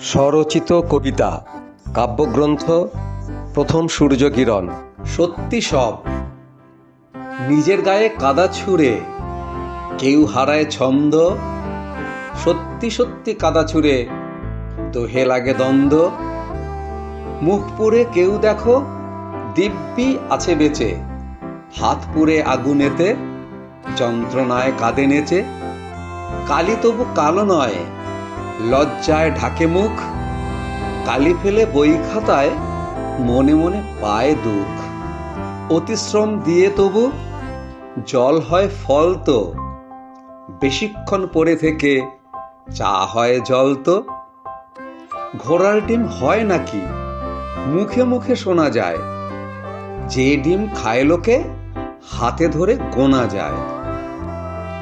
স্বরচিত কবিতা, কাব্যগ্রন্থ, প্রথম সূর্যকিরণ সত্যি সব। নিজের গায়ে কাদা ছুঁড়ে, কেউ হারায় ছন্দ। সত্যি সত্যি কাদা ছুঁড়ে, দোহে লাগে দ্বন্দ্ব। মুখ পুড়ে কেউ দেখো, দিব্যি আছে বেঁচে। হাত পুড়ে আগুনেতে যন্ত্রণায় কাঁদে নেচে। কালি তবু কালো নয় লজ্জায় ঢাকে মুখ, কালি ফেলে বই খাতায় মনে মনে পায় দুঃখ। অতিশ্রম দিয়ে তবু জল হয় ফল তো, বেশিক্ষণ পরে থেকে চা হয় জল তো। ঘোড়ার ডিম হয় নাকি? মুখে মুখে শোনা যায়, যে ডিম খায় লোকে হাতে ধরে গোনা যায়।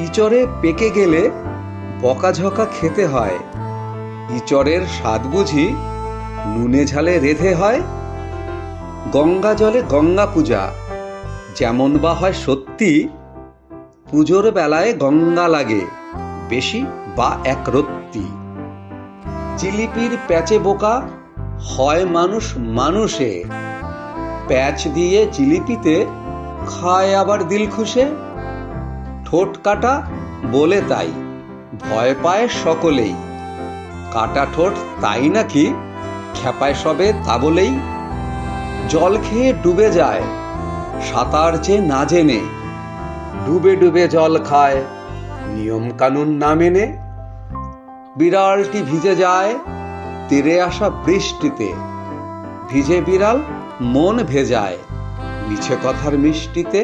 ইচরে পেকে গেলে বকাঝকা খেতে হয় ইচড়ের স্বাদ বুঝি নুনে ঝালে রেধে হয়? গঙ্গা জলে গঙ্গা পূজা, যেমন বা হয় সত্যি, পুজোর বেলায় গঙ্গা লাগে, বেশি বা এক রত্তি। জিলিপির প্যাচে বোকা হয় মানুষ মানুষে, প্যাচ দিয়ে জিলিপিতে খায় আবার দিল খুশে ঠোঁট কাটা বলে তাই, ভয় পায় সকলেই। কাটা ঠোঁট, তাই নাকি? খেপায় সবে তা বলেই জল খেয়ে ডুবে যায়, সাঁতার যে না জেনে। ডুবে ডুবে জল খায় নিয়ম কানুন না মেনে। বিড়ালটি ভিজে যায় তীরে আসা বৃষ্টিতে। ভিজে বিড়াল মন ভেজায়, মিছে কথার মিষ্টিতে।